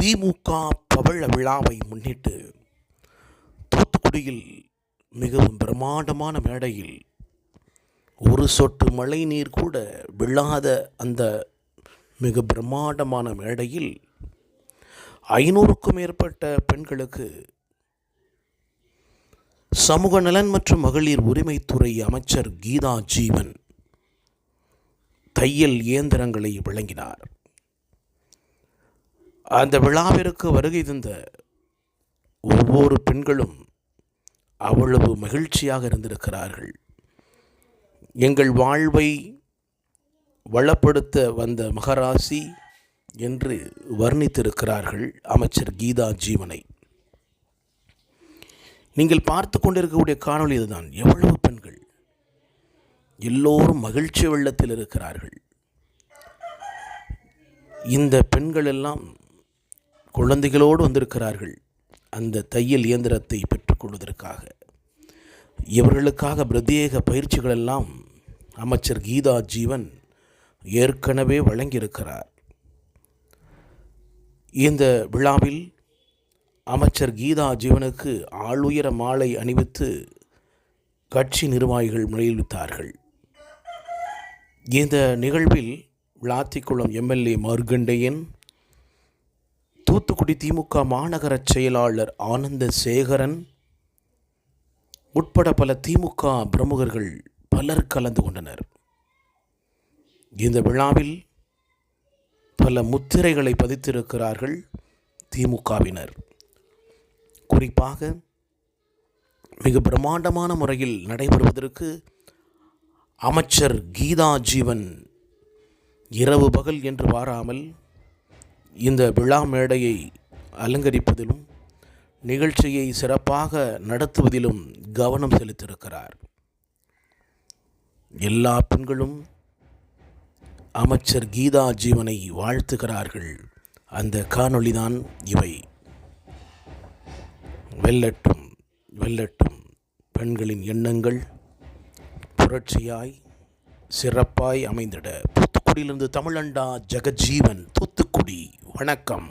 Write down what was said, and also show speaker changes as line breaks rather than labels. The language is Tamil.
திமுக பவள விழாவை முன்னிட்டு தூத்துக்குடியில் மிகவும் பிரம்மாண்டமான மேடையில் ஒரு சொட்டு மழை நீர் கூட விழாத அந்த மிக பிரம்மாண்டமான மேடையில் ஐநூறுக்கும் மேற்பட்ட பெண்களுக்கு சமூக நலன் மற்றும் மகளிர் உரிமைத்துறை அமைச்சர் கீதா ஜீவன் தையல் இயந்திரங்களை வழங்கினார். அந்த விழாவிற்கு வருகை தந்த ஒவ்வொரு பெண்களும் அவ்வளவு மகிழ்ச்சியாக இருந்திருக்கிறார்கள். எங்கள் வாழ்வை வளப்படுத்த வந்த மகராசி என்று வர்ணித்திருக்கிறார்கள் அமைச்சர் கீதா ஜீவனை. நீங்கள் பார்த்து கொண்டிருக்கக்கூடிய காணொளி இதுதான். எவ்வளவு பெண்கள் எல்லோரும் மகிழ்ச்சி வெள்ளத்தில் இருக்கிறார்கள். இந்த பெண்கள் எல்லாம் குழந்தைகளோடு வந்திருக்கிறார்கள். அந்த தையல் இயந்திரத்தை பெற்றுக்கொள்வதற்காக இவர்களுக்காக பிரத்யேக பயிற்சிகள் எல்லாம் அமைச்சர் கீதா ஜீவன் ஏற்கனவே வழங்கியிருக்கிறார். இந்த விழாவில் அமைச்சர் கீதா ஜீவனுக்கு ஆளுயர மாலை அணிவித்து கட்சி நிர்வாகிகள் முறையிட்டார்கள். இந்த நிகழ்வில் விளாத்திக்குளம் எம்எல்ஏ மார்கண்டையன் தூத்துக்குடி திமுக மாநகர செயலாளர் ஆனந்த சேகரன் உட்பட பல திமுக பிரமுகர்கள் பலர் கலந்து கொண்டனர். இந்த விழாவில் பல முத்திரைகளை பதித்திருக்கிறார்கள் திமுகவினர். குறிப்பாக மிக பிரம்மாண்டமான முறையில் நடைபெறுவதற்கு அமைச்சர் கீதா ஜீவன் இரவு பகல் என்று வாராமல் இந்த விழா மேடையை அலங்கரிப்பதிலும் நிகழ்ச்சியை சிறப்பாக நடத்துவதிலும் கவனம் செலுத்தியிருக்கிறார். எல்லா பெண்களும் அமைச்சர் கீதா ஜீவனை வாழ்த்துகிறார்கள். அந்த காணொளிதான் இவை. வெல்லட்டும் வெல்லட்டும் பெண்களின் எண்ணங்கள் புரட்சியாய் சிறப்பாய் அமைந்திட. தூத்துக்குடியிலிருந்து தமிழண்டா ஜெகஜீவன் தூத்துக்குடி. வணக்கம்.